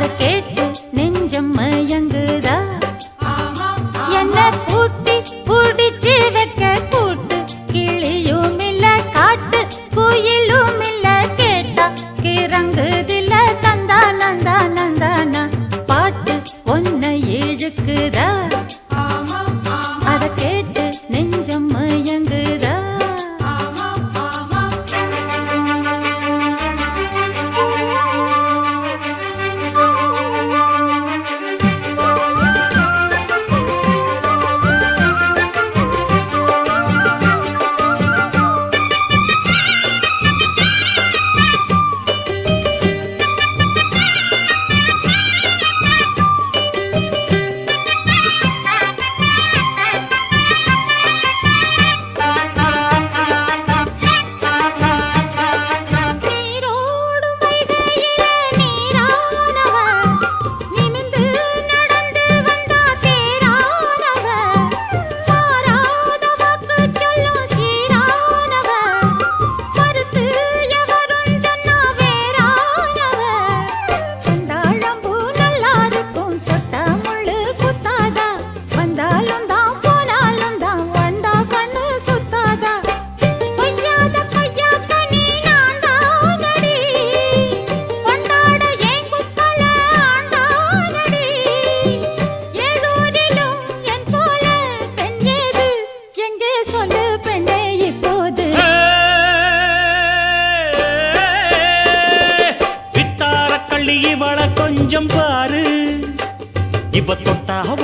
அதை கேட்டு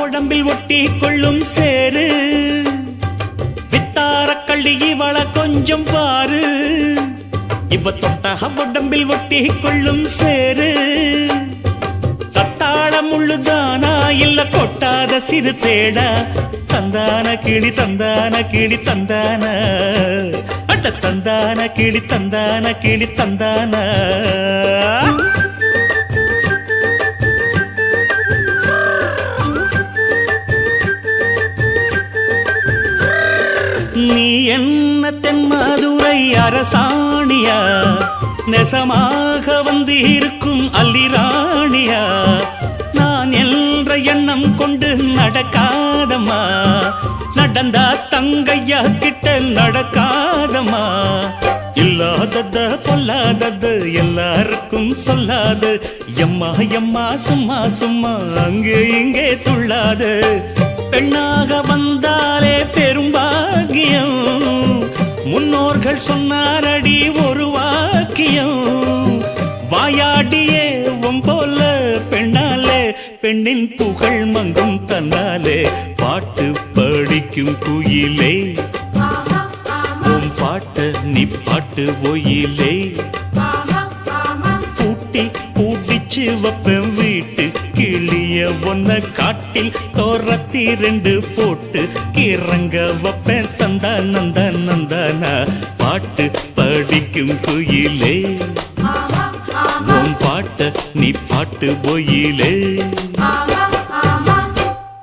உடம்பில் ஒட்டி கொள்ளும் சேரு வித்தார கள்ளி இவள கொஞ்சம் பாரு. இவ தொட்டக உடம்பில் ஒட்டி கொள்ளும் சேரு தத்தாழ முள்ளுதானா? இல்ல கொட்டாத சிறு தேடா? தந்தான கிளி தந்தான கிளி தந்தான. அட்ட தந்தான கிளி தந்தான கிளி தந்தான. நீ என்ன தென்மதுரை அரசாணியா? நெசமாக வந்து இருக்கும் அல்லிராணியா நான் என்ற எண்ணம் கொண்டு நடக்காதம்மா. நடந்தா தங்கையா கிட்ட நடக்காதம்மா. இல்லாதத பொல்லாதது எல்லாருக்கும் சொல்லாது. எம்மா எம்மா சும்மா சும்மா அங்கே இங்கே துள்ளாது. பெண்ணாக வந்தாலே பெரும்பாலும் வாக்கியம். முன்னோர்கள் சொன்னாரடி ஒரு வாக்கியம். வாயாடியே போல பெண்ணாலே பெண்ணின் புகழ் மங்கும் தன்னாலே பாட்டு படிக்கும் குயிலே. உன் பாட்ட நீ பாட்டு ஒயிலே. பூட்டி பூட்டிச்சு வைப்பேன் ஒன்ன காட்டில் தோரத்தி ரெண்டு போட்டு கிறங்க வைப்பேன். தந்தா நந்தா நந்தானா பாட்டு படிக்கும் குயிலே. உன் பாட்ட நீ பாட்டு பொயிலே.